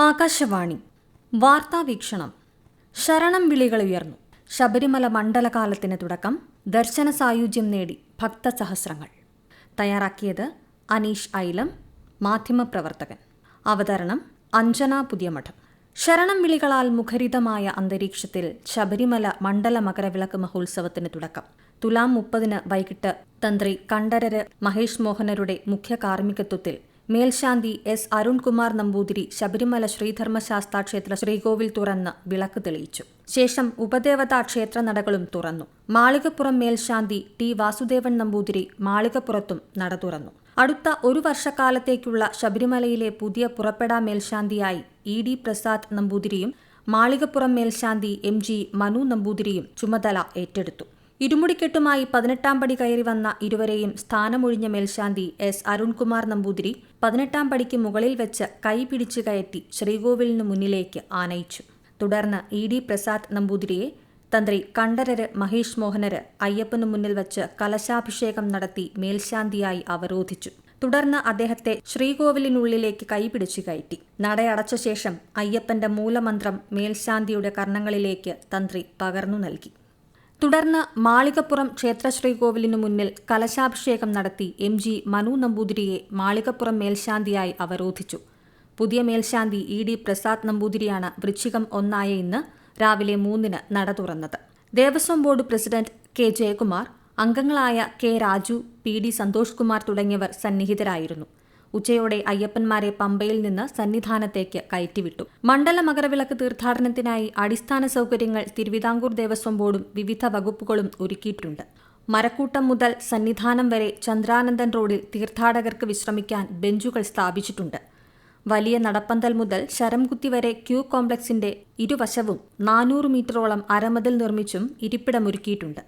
ആകാശവാണി. വാർത്താവീക്ഷണം ശരണം വിളികൾ ഉയർന്നു. ശബരിമല മണ്ഡലകാലത്തിന് തുടക്കം. ദർശന സായുജ്യം നേടി ഭക്തസഹസ്രങ്ങൾ തയ്യാറാക്കിയത് അനീഷ് ഐലം മാധ്യമപ്രവർത്തകൻ അവതരണം അഞ്ജന പുതിയമഠം. ശരണം വിളികളാൽ മുഖരിതമായ അന്തരീക്ഷത്തിൽ ശബരിമല മണ്ഡല മകരവിളക്ക് മഹോത്സവത്തിന് തുടക്കം. തുലാം മുപ്പതിന് വൈകിട്ട് തന്ത്രി കണ്ഠരര് മഹേഷ് മോഹനരുടെ മുഖ്യ കാർമ്മികത്വത്തിൽ മേൽശാന്തി എസ്. അരുൺകുമാർ നമ്പൂതിരി ശബരിമല ശ്രീധർമ്മശാസ്താ ക്ഷേത്ര ശ്രീകോവിൽ തുറന്ന് വിളക്ക് തെളിയിച്ചു. ശേഷം ഉപദേവതാ ക്ഷേത്ര നടകളും തുറന്നു. മാളികപ്പുറം മേൽശാന്തി ടി. വാസുദേവൻ നമ്പൂതിരി മാളികപ്പുറത്തും നട തുറന്നു. അടുത്ത ഒരു വർഷക്കാലത്തേക്കുള്ള ശബരിമലയിലെ പുതിയ പുറപ്പെടാ മേൽശാന്തിയായി ഇ. ഡി. പ്രസാദ് നമ്പൂതിരിയും മാളികപ്പുറം മേൽശാന്തി എം. ജി. മനു നമ്പൂതിരിയും ചുമതല ഏറ്റെടുത്തു. ഇരുമുടിക്കെട്ടുമായി പതിനെട്ടാം പടി കയറി വന്ന ഇരുവരെയും സ്ഥാനമൊഴിഞ്ഞ മേൽശാന്തി എസ് അരുൺകുമാർ നമ്പൂതിരി പതിനെട്ടാം പടിക്ക് മുകളിൽ വെച്ച് കൈ പിടിച്ചു കയറ്റി ശ്രീകോവിലിനു മുന്നിലേക്ക് ആനയിച്ചു. തുടർന്ന് ഇ ഡി പ്രസാദ് നമ്പൂതിരിയെ തന്ത്രി കണ്ഠരര് മഹേഷ് മോഹനര് അയ്യപ്പനു മുന്നിൽ വച്ച് കലശാഭിഷേകം നടത്തി മേൽശാന്തിയായി അവരോധിച്ചു. തുടർന്ന് അദ്ദേഹത്തെ ശ്രീകോവിലിനുള്ളിലേക്ക് കൈപിടിച്ചു കയറ്റി. നടയടച്ച ശേഷം അയ്യപ്പന്റെ മൂലമന്ത്രം മേൽശാന്തിയുടെ കർണങ്ങളിലേക്ക് തന്ത്രി പകർന്നു നൽകി. തുടർന്ന് മാളികപ്പുറം ക്ഷേത്ര ശ്രീകോവിലിനു മുന്നിൽ കലശാഭിഷേകം നടത്തി എം ജി മനു നമ്പൂതിരിയെ മാളികപ്പുറം മേൽശാന്തിയായി അവരോധിച്ചു. പുതിയ മേൽശാന്തി ഇ ഡി പ്രസാദ് നമ്പൂതിരിയാണ് വൃശ്ചികം ഒന്നായ ഇന്ന് രാവിലെ മൂന്നിന് നട തുറന്നത്. Devaswom board president K Jayakumar അംഗങ്ങളായ K Raju P D Santhosh Kumar തുടങ്ങിയവർ സന്നിഹിതരായിരുന്നു. ഉച്ചയോടെ അയ്യപ്പന്മാരെ പമ്പയിൽ നിന്ന് സന്നിധാനത്തേക്ക് കയറ്റിവിട്ടു. മണ്ഡല മകരവിളക്ക് തീർത്ഥാടനത്തിനായി അടിസ്ഥാന സൗകര്യങ്ങൾ തിരുവിതാംകൂർ ദേവസ്വം ബോർഡും വിവിധ വകുപ്പുകളും ഒരുക്കിയിട്ടുണ്ട്. മരക്കൂട്ടം മുതൽ സന്നിധാനം വരെ ചന്ദ്രാനന്ദൻ റോഡിൽ തീർത്ഥാടകർക്ക് വിശ്രമിക്കാൻ ബെഞ്ചുകൾ സ്ഥാപിച്ചിട്ടുണ്ട്. വലിയ നടപ്പന്തൽ മുതൽ ശരംകുത്തി വരെ ക്യൂ കോംപ്ലക്സിന്റെ ഇരുവശവും നാനൂറ് മീറ്ററോളം അരമതിൽ നിർമ്മിച്ചും ഇരിപ്പിടമൊരുക്കിയിട്ടുണ്ട്.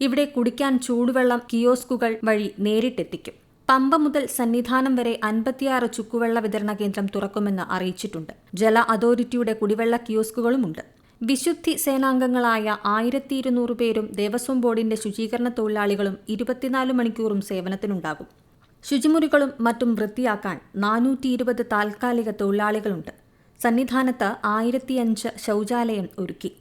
ഇവിടെ കുടിക്കാൻ ചൂടുവെള്ളം കിയോസ്കുകൾ വഴി നേരിട്ടെത്തിക്കും. പമ്പ മുതൽ സന്നിധാനം വരെ അൻപത്തിയാറ് ചുക്കുവെള്ള വിതരണ കേന്ദ്രം തുറക്കുമെന്ന് അറിയിച്ചിട്ടുണ്ട്. ജല അതോറിറ്റിയുടെ കുടിവെള്ള കിയോസ്കുകളുമുണ്ട്. വിശുദ്ധി സേനാംഗങ്ങളായ ആയിരത്തി ഇരുന്നൂറ് പേരും ദേവസ്വം ബോർഡിന്റെ ശുചീകരണ തൊഴിലാളികളും ഇരുപത്തിനാല് മണിക്കൂറും സേവനത്തിനുണ്ടാകും. ശുചിമുറികളും മറ്റും വൃത്തിയാക്കാൻ നാനൂറ്റി ഇരുപത് താൽക്കാലിക തൊഴിലാളികളുണ്ട്. സന്നിധാനത്ത് ആയിരത്തിയഞ്ച് ശൗചാലയം ഒരുക്കി.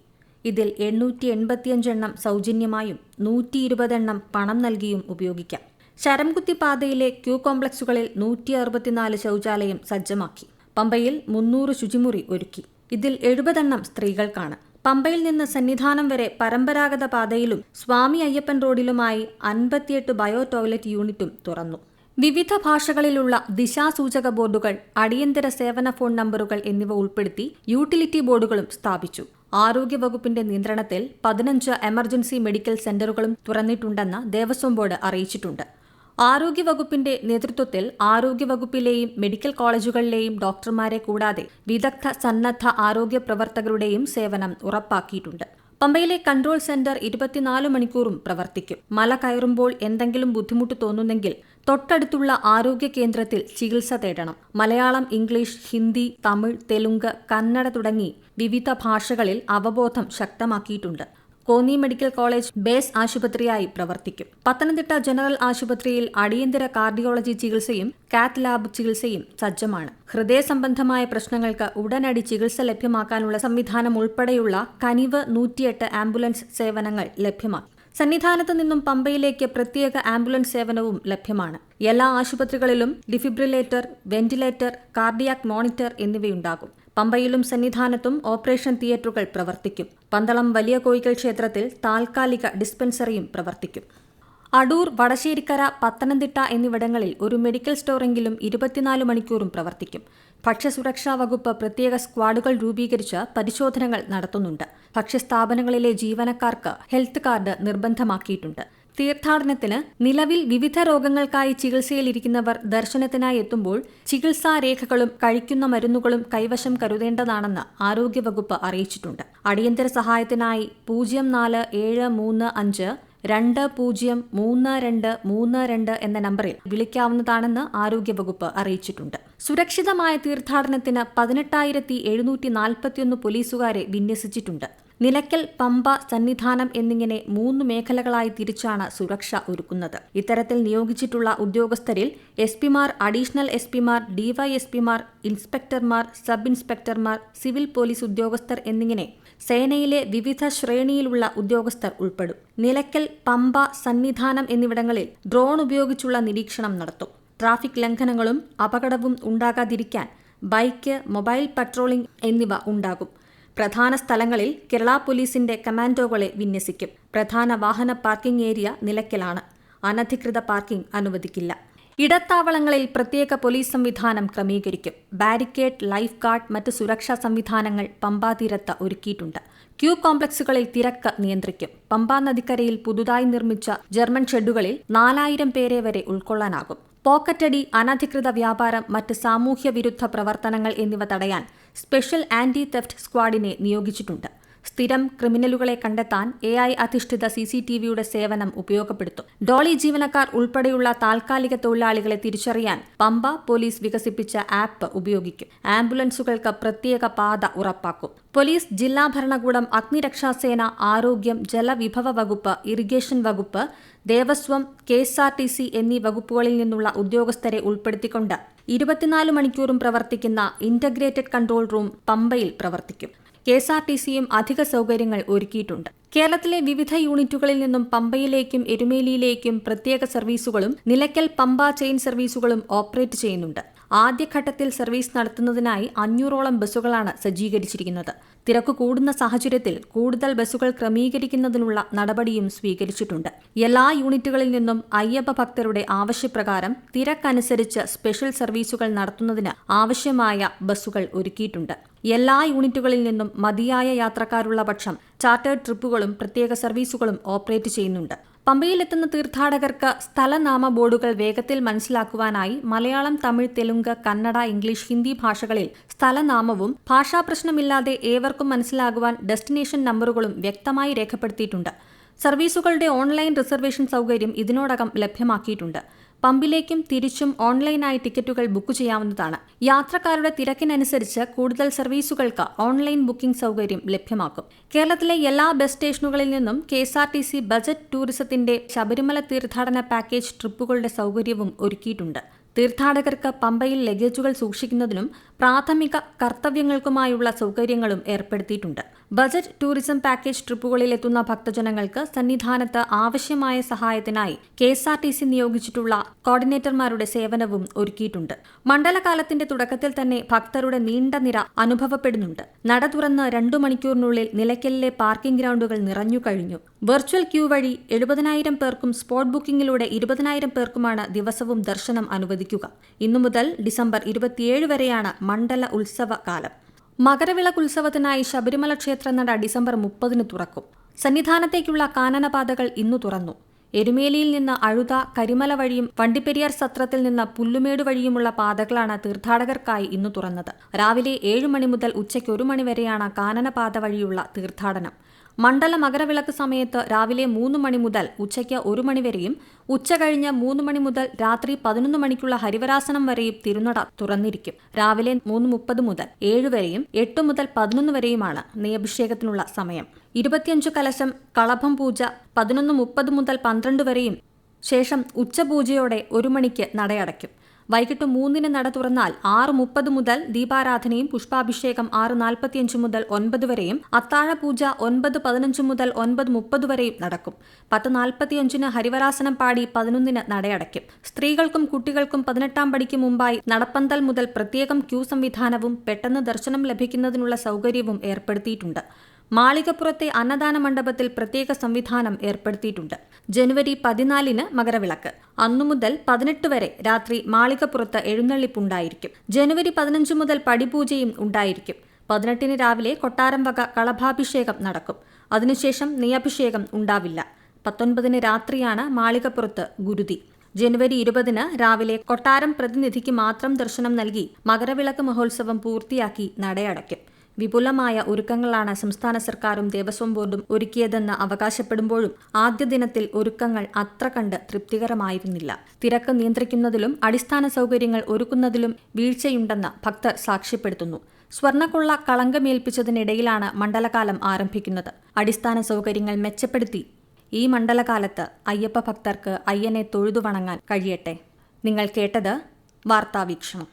ഇതിൽ എണ്ണൂറ്റി എൺപത്തിയഞ്ചെണ്ണം സൗജന്യമായും നൂറ്റി ഇരുപതെണ്ണം പണം നൽകിയും ഉപയോഗിക്കാം. ശരംകുത്തി പാതയിലെ ക്യൂ കോംപ്ലക്സുകളിൽ നൂറ്റി അറുപത്തിനാല് ശൗചാലയം സജ്ജമാക്കി. പമ്പയിൽ മുന്നൂറ് ശുചിമുറി ഒരുക്കി. ഇതിൽ എഴുപതെണ്ണം സ്ത്രീകൾക്കാണ്. പമ്പയിൽ നിന്ന് സന്നിധാനം വരെ പരമ്പരാഗത പാതയിലും സ്വാമി അയ്യപ്പൻ റോഡിലുമായി അൻപത്തിയെട്ട് ബയോ ടോയ്ലറ്റ് യൂണിറ്റും തുറന്നു. വിവിധ ഭാഷകളിലുള്ള ദിശാസൂചക ബോർഡുകൾ അടിയന്തര സേവന ഫോൺ നമ്പറുകൾ എന്നിവ ഉൾപ്പെടുത്തി യൂട്ടിലിറ്റി ബോർഡുകളും സ്ഥാപിച്ചു. ആരോഗ്യവകുപ്പിന്റെ നിയന്ത്രണത്തിൽ പതിനഞ്ച് എമർജൻസി മെഡിക്കൽ സെന്ററുകളും തുറന്നിട്ടുണ്ടെന്ന് ദേവസ്വം ബോർഡ് അറിയിച്ചിട്ടുണ്ട്. ആരോഗ്യവകുപ്പിന്റെ നേതൃത്വത്തിൽ ആരോഗ്യവകുപ്പിലെയും മെഡിക്കൽ കോളേജുകളിലെയും ഡോക്ടർമാരെ കൂടാതെ വിദഗ്ധ സന്നദ്ധ ആരോഗ്യ പ്രവർത്തകരുടെയും സേവനം ഉറപ്പാക്കിയിട്ടുണ്ട്. പമ്പയിലെ കൺട്രോൾ സെന്റർ ഇരുപത്തിനാല് മണിക്കൂറും പ്രവർത്തിക്കും. മല കയറുമ്പോൾ എന്തെങ്കിലും ബുദ്ധിമുട്ട് തോന്നുന്നെങ്കിൽ തൊട്ടടുത്തുള്ള ആരോഗ്യ കേന്ദ്രത്തിൽ ചികിത്സ തേടണം. മലയാളം ഇംഗ്ലീഷ് ഹിന്ദി തമിഴ് തെലുങ്ക് കന്നഡ തുടങ്ങി വിവിധ ഭാഷകളിൽ അവബോധം ശക്തമാക്കിയിട്ടുണ്ട്. കോന്നി മെഡിക്കൽ കോളേജ് ബേസ് ആശുപത്രിയായി പ്രവർത്തിക്കും. പത്തനംതിട്ട ജനറൽ ആശുപത്രിയിൽ അടിയന്തര കാർഡിയോളജി ചികിത്സയും കാത്ത് ലാബ് ചികിത്സയും സജ്ജമാണ്. ഹൃദയ സംബന്ധമായ പ്രശ്നങ്ങൾക്ക് ഉടനടി ചികിത്സ ലഭ്യമാക്കാനുള്ള സംവിധാനം ഉൾപ്പെടെയുള്ള കനിവ് നൂറ്റിയെട്ട് ആംബുലൻസ് സേവനങ്ങൾ ലഭ്യമാണ് സന്നിധാനത്ത് നിന്നും പമ്പയിലേക്ക് പ്രത്യേക ആംബുലൻസ് സേവനവും ലഭ്യമാണ്. എല്ലാ ആശുപത്രികളിലും ഡിഫിബ്രിലേറ്റർ വെന്റിലേറ്റർ കാർഡിയാക് മോണിറ്റർ എന്നിവയുണ്ടാകും. പമ്പയിലും സന്നിധാനത്തും ഓപ്പറേഷൻ തിയേറ്ററുകൾ പ്രവർത്തിക്കും. പന്തളം വലിയ കോയിക്കൽ ക്ഷേത്രത്തിൽ താൽക്കാലിക ഡിസ്പെൻസറിയും പ്രവർത്തിക്കും. അടൂർ വടശ്ശേരിക്കര പത്തനംതിട്ട എന്നിവിടങ്ങളിൽ ഒരു മെഡിക്കൽ സ്റ്റോറെങ്കിലും ഇരുപത്തിനാല് മണിക്കൂറും പ്രവർത്തിക്കും. ഭക്ഷ്യസുരക്ഷാ വകുപ്പ് പ്രത്യേക സ്ക്വാഡുകൾ രൂപീകരിച്ച് പരിശോധനകൾ നടത്തുന്നുണ്ട്. ഭക്ഷ്യസ്ഥാപനങ്ങളിലെ ജീവനക്കാർക്ക് ഹെൽത്ത് കാർഡ് നിർബന്ധമാക്കിയിട്ടുണ്ട്. തീർത്ഥാടനത്തിന് നിലവിൽ വിവിധ രോഗങ്ങൾക്കായി ചികിത്സയിലിരിക്കുന്നവർ ദർശനത്തിനായി എത്തുമ്പോൾ ചികിത്സാ രേഖകളും കഴിക്കുന്ന മരുന്നുകളും കൈവശം കരുതേണ്ടതാണെന്ന് ആരോഗ്യവകുപ്പ് അറിയിച്ചിട്ടുണ്ട്. അടിയന്തര സഹായത്തിനായി പൂജ്യം നാല് ഏഴ് മൂന്ന് അഞ്ച് രണ്ട് പൂജ്യം മൂന്ന് രണ്ട് മൂന്ന് രണ്ട് എന്ന നമ്പറിൽ വിളിക്കാവുന്നതാണെന്ന് ആരോഗ്യവകുപ്പ് അറിയിച്ചിട്ടുണ്ട്. സുരക്ഷിതമായ തീർത്ഥാടനത്തിന് പതിനെട്ടായിരത്തി എഴുന്നൂറ്റി നാൽപ്പത്തിയൊന്ന് പോലീസുകാരെ വിന്യസിച്ചിട്ടുണ്ട്. നിലയ്ക്കൽ പമ്പ സന്നിധാനം എന്നിങ്ങനെ മൂന്ന് മേഖലകളായി തിരിച്ചാണ് സുരക്ഷ ഒരുക്കുന്നത്. ഇത്തരത്തിൽ നിയോഗിച്ചിട്ടുള്ള ഉദ്യോഗസ്ഥരിൽ എസ് പിമാർ അഡീഷണൽ എസ് പിമാർ ഡിവൈഎസ്പിമാർ ഇൻസ്പെക്ടർമാർ സബ് ഇൻസ്പെക്ടർമാർ സിവിൽ പോലീസ് ഉദ്യോഗസ്ഥർ എന്നിങ്ങനെ സേനയിലെ വിവിധ ശ്രേണിയിലുള്ള ഉദ്യോഗസ്ഥർ ഉൾപ്പെടും. നിലയ്ക്കൽ പമ്പ സന്നിധാനം എന്നിവിടങ്ങളിൽ ഡ്രോൺ ഉപയോഗിച്ചുള്ള നിരീക്ഷണം നടത്തും. ട്രാഫിക് ലംഘനങ്ങളും അപകടവും ഉണ്ടാകാതിരിക്കാൻ ബൈക്ക് മൊബൈൽ പട്രോളിംഗ് എന്നിവ ഉണ്ടാകും. പ്രധാന സ്ഥലങ്ങളിൽ കേരള പോലീസിന്റെ കമാൻഡോകളെ വിന്യസിക്കും. പ്രധാന വാഹന പാർക്കിംഗ് ഏരിയ നിലയ്ക്കലാണ്. അനധികൃത പാർക്കിംഗ് അനുവദിക്കില്ല. ഇടത്താവളങ്ങളിൽ പ്രത്യേക പോലീസ് സംവിധാനം ക്രമീകരിക്കും. ബാരിക്കേഡ് ലൈഫ് ഗാർഡ് മറ്റ് സുരക്ഷാ സംവിധാനങ്ങൾ പമ്പാതീരത്ത് ഒരുക്കിയിട്ടുണ്ട്. ക്യൂ കോംപ്ലക്സുകളിൽ തിരക്ക് നിയന്ത്രിക്കും. പമ്പാ നദിക്കരയിൽ പുതുതായി നിർമ്മിച്ച ജർമ്മൻ ഷെഡുകളിൽ നാലായിരം പേരെ വരെ ഉൾക്കൊള്ളാനാകും. പോക്കറ്റടി അനധികൃത വ്യാപാരം മറ്റ് സാമൂഹ്യ വിരുദ്ധ പ്രവർത്തനങ്ങൾ എന്നിവ തടയാൻ സ്പെഷ്യൽ ആന്റി തെഫ്റ്റ് സ്ക്വാഡിനെ നിയോഗിച്ചിട്ടുണ്ട്. സ്ഥിരം ക്രിമിനലുകളെ കണ്ടെത്താൻ എ ഐ അധിഷ്ഠിത സി സി ടി വിയുടെ സേവനം ഉപയോഗപ്പെടുത്തും. ഡോളി ജീവനക്കാർ ഉൾപ്പെടെയുള്ള താൽക്കാലിക തൊഴിലാളികളെ തിരിച്ചറിയാൻ പമ്പ പോലീസ് വികസിപ്പിച്ച ആപ്പ് ഉപയോഗിക്കും. ആംബുലൻസുകൾക്ക് പ്രത്യേക പാത ഉറപ്പാക്കും. പോലീസ് ജില്ലാ ഭരണകൂടം അഗ്നിരക്ഷാസേന ആരോഗ്യം ജലവിഭവ വകുപ്പ് ഇറിഗേഷൻ വകുപ്പ് ദേവസ്വം കെ എന്നീ വകുപ്പുകളിൽ നിന്നുള്ള ഉദ്യോഗസ്ഥരെ ഉൾപ്പെടുത്തിക്കൊണ്ട് ഇരുപത്തിനാല് മണിക്കൂറും പ്രവർത്തിക്കുന്ന ഇന്റഗ്രേറ്റഡ് കൺട്രോൾ റൂം പമ്പയിൽ പ്രവർത്തിക്കും. കെ എസ് ആർ ടി സിയും അധിക സൗകര്യങ്ങൾ ഒരുക്കിയിട്ടുണ്ട്. കേരളത്തിലെ വിവിധ യൂണിറ്റുകളിൽ നിന്നും പമ്പയിലേക്കും എരുമേലിയിലേക്കും പ്രത്യേക സർവീസുകളും നിലയ്ക്കൽ പമ്പ ചെയിൻ സർവീസുകളും ഓപ്പറേറ്റ് ചെയ്യുന്നുണ്ട്. ആദ്യഘട്ടത്തിൽ സർവീസ് നടത്തുന്നതിനായി അഞ്ഞൂറോളം ബസ്സുകളാണ് സജ്ജീകരിച്ചിരിക്കുന്നത്. തിരക്ക് കൂടുന്ന സാഹചര്യത്തിൽ കൂടുതൽ ബസ്സുകൾ ക്രമീകരിക്കുന്നതിനുള്ള നടപടിയും സ്വീകരിച്ചിട്ടുണ്ട്. എല്ലാ യൂണിറ്റുകളിൽ നിന്നും അയ്യപ്പ ഭക്തരുടെ ആവശ്യപ്രകാരം തിരക്കനുസരിച്ച് സ്പെഷ്യൽ സർവീസുകൾ നടത്തുന്നതിന് ആവശ്യമായ ബസ്സുകൾ ഒരുക്കിയിട്ടുണ്ട്. എല്ലാ യൂണിറ്റുകളിൽ നിന്നും മതിയായ യാത്രക്കാരുള്ള പക്ഷം ചാർട്ടേഡ് ട്രിപ്പുകളും പ്രത്യേക സർവീസുകളും ഓപ്പറേറ്റ് ചെയ്യുന്നുണ്ട്. പമ്പയിലെത്തുന്ന തീർത്ഥാടകർക്ക് സ്ഥലനാമ ബോർഡുകൾ വേഗത്തിൽ മനസ്സിലാക്കുവാനായി മലയാളം തമിഴ് തെലുങ്ക് കന്നഡ ഇംഗ്ലീഷ് ഹിന്ദി ഭാഷകളിൽ സ്ഥലനാമവും ഭാഷാ പ്രശ്നമില്ലാതെ ഏവർക്കും മനസ്സിലാകുവാൻ ഡെസ്റ്റിനേഷൻ നമ്പറുകളും വ്യക്തമായി രേഖപ്പെടുത്തിയിട്ടുണ്ട്. സർവീസുകളുടെ ഓൺലൈൻ റിസർവേഷൻ സൗകര്യം ഇതിനോടകം ലഭ്യമാക്കിയിട്ടുണ്ട്. പമ്പിലേക്കും തിരിച്ചും ഓൺലൈനായി ടിക്കറ്റുകൾ ബുക്ക് ചെയ്യാവുന്നതാണ്. യാത്രക്കാരുടെ തിരക്കിനനുസരിച്ച് കൂടുതൽ സർവീസുകൾക്ക് ഓൺലൈൻ ബുക്കിംഗ് സൗകര്യം ലഭ്യമാക്കും. കേരളത്തിലെ എല്ലാ ബസ് സ്റ്റേഷനുകളിൽ നിന്നും K S R T C budget ടൂറിസത്തിന്റെ ശബരിമല തീർത്ഥാടന പാക്കേജ് ട്രിപ്പുകളുടെ സൗകര്യവും ഒരുക്കിയിട്ടുണ്ട്. തീർത്ഥാടകർക്ക് പമ്പയിൽ ലഗേജുകൾ സൂക്ഷിക്കുന്നതിനും പ്രാഥമിക കർത്തവ്യങ്ങൾക്കുമായുള്ള സൗകര്യങ്ങളും ഏർപ്പെടുത്തിയിട്ടുണ്ട്. ബജറ്റ് ടൂറിസം പാക്കേജ് ട്രിപ്പുകളിൽ എത്തുന്ന ഭക്തജനങ്ങൾക്ക് സന്നിധാനത്ത് ആവശ്യമായ സഹായത്തിനായി K S R T C നിയോഗിച്ചിട്ടുള്ള കോർഡിനേറ്റർമാരുടെ സേവനവും ഒരുക്കിയിട്ടുണ്ട്. മണ്ഡലകാലത്തിന്റെ തുടക്കത്തിൽ തന്നെ ഭക്തരുടെ നീണ്ട നിര അനുഭവപ്പെടുന്നുണ്ട്. നട തുറന്ന് രണ്ടു മണിക്കൂറിനുള്ളിൽ നിലയ്ക്കലിലെ പാർക്കിംഗ് ഗ്രൗണ്ടുകൾ നിറഞ്ഞു കഴിഞ്ഞു. വെർച്വൽ ക്യൂ വഴി എഴുപതിനായിരം പേർക്കും സ്പോട്ട് ബുക്കിംഗിലൂടെ ഇരുപതിനായിരം പേർക്കുമാണ് ദിവസവും ദർശനം അനുവദിക്കുക. ഇന്നു മുതൽ ഡിസംബർ ഇരുപത്തിയേഴ് വരെയാണ് മണ്ഡല ഉത്സവ കാലം. മകരവിളക്ക് ഉത്സവത്തിനായി ശബരിമല ക്ഷേത്രനട ഡിസംബർ മുപ്പതിന് തുറക്കും. സന്നിധാനത്തേക്കുള്ള കാനനപാതകൾ ഇന്നു തുറന്നു. എരുമേലിയിൽ നിന്ന് അഴുത കരിമല വഴിയും വണ്ടിപ്പെരിയാർ സത്രത്തിൽ നിന്ന് പുല്ലുമേട് വഴിയുമുള്ള പാതകളാണ് തീർത്ഥാടകർക്കായി ഇന്നു തുറന്നത്. രാവിലെ ഏഴ് മണി മുതൽ ഉച്ചയ്ക്ക് ഒരു മണി വരെയാണ് കാനനപാത വഴിയുള്ള തീർത്ഥാടനം. മണ്ഡല മകരവിളക്ക് സമയത്ത് രാവിലെ മൂന്ന് മണി മുതൽ ഉച്ചയ്ക്ക് ഒരു മണിവരെയും ഉച്ച കഴിഞ്ഞ് മൂന്ന് മണി മുതൽ രാത്രി പതിനൊന്ന് മണിക്കുള്ള ഹരിവരാസനം വരെയും തിരുനട തുറന്നിരിക്കും. രാവിലെ മൂന്ന് മുപ്പത് മുതൽ ഏഴ് വരെയും എട്ട് മുതൽ പതിനൊന്ന് വരെയുമാണ് നെയ്യഭിഷേകത്തിനുള്ള സമയം. ഇരുപത്തിയഞ്ച് കലശം കളഭം പൂജ പതിനൊന്ന് മുപ്പത് മുതൽ പന്ത്രണ്ട് വരെയും ശേഷം ഉച്ചപൂജയോടെ ഒരു മണിക്ക് നടയടയ്ക്കും. വൈകിട്ട് മൂന്നിന് നട തുറന്നാൽ ആറ് മുപ്പത് മുതൽ ദീപാരാധനയും പുഷ്പാഭിഷേകം ആറ് നാൽപ്പത്തിയഞ്ച് മുതൽ ഒൻപത് വരെയും അത്താഴപൂജ ഒൻപത് പതിനഞ്ച് മുതൽ ഒൻപത് മുപ്പത് വരെയും നടക്കും. പത്ത് നാൽപ്പത്തിയഞ്ചിന് ഹരിവരാസനം പാടി പതിനൊന്നിന് നടയടയ്ക്കും. സ്ത്രീകൾക്കും കുട്ടികൾക്കും പതിനെട്ടാം പടിക്ക് മുമ്പായി നടപ്പന്തൽ മുതൽ പ്രത്യേകം ക്യൂ സംവിധാനവും പെട്ടെന്ന് ദർശനം ലഭിക്കുന്നതിനുള്ള സൗകര്യവും ഏർപ്പെടുത്തിയിട്ടുണ്ട്. മാളികപ്പുറത്തെ അന്നദാന മണ്ഡപത്തിൽ പ്രത്യേക സംവിധാനം ഏർപ്പെടുത്തിയിട്ടുണ്ട്. ജനുവരി പതിനാലിന് മകരവിളക്ക്. അന്നു മുതൽ പതിനെട്ട് വരെ രാത്രി മാളികപ്പുറത്ത് എഴുന്നള്ളിപ്പുണ്ടായിരിക്കും. ജനുവരി പതിനഞ്ച് മുതൽ പടിപൂജയും ഉണ്ടായിരിക്കും. പതിനെട്ടിന് രാവിലെ കൊട്ടാരം വക കളഭാഭിഷേകം നടക്കും. അതിനുശേഷം നെയ്യഭിഷേകം ഉണ്ടാവില്ല. പത്തൊൻപതിന് രാത്രിയാണ് മാളികപ്പുറത്ത് ഗുരുതി. ജനുവരി ഇരുപതിന് രാവിലെ കൊട്ടാരം പ്രതിനിധിക്ക് മാത്രം ദർശനം നൽകി മകരവിളക്ക് മഹോത്സവം പൂർത്തിയാക്കി നടയടയ്ക്കും. വിപുലമായ ഒരുക്കങ്ങളാണ് സംസ്ഥാന സർക്കാരും ദേവസ്വം ബോർഡും ഒരുക്കിയതെന്ന് അവകാശപ്പെടുമ്പോഴും ആദ്യ ദിനത്തിൽ ഒരുക്കങ്ങൾ അത്ര കണ്ട് തൃപ്തികരമായിരുന്നില്ല. തിരക്ക് നിയന്ത്രിക്കുന്നതിലും അടിസ്ഥാന സൗകര്യങ്ങൾ ഒരുക്കുന്നതിലും വീഴ്ചയുണ്ടെന്ന് ഭക്തർ സാക്ഷ്യപ്പെടുത്തുന്നു. സ്വർണക്കൊള്ള കളങ്കമേൽപ്പിച്ചതിനിടയിലാണ് മണ്ഡലകാലം ആരംഭിക്കുന്നത്. അടിസ്ഥാന സൗകര്യങ്ങൾ മെച്ചപ്പെടുത്തി ഈ മണ്ഡലകാലത്ത് അയ്യപ്പ ഭക്തർക്ക് അയ്യനെ തൊഴുതു വണങ്ങാൻ കഴിയട്ടെ? നിങ്ങൾ കേട്ടത് വാർത്താവീക്ഷണം.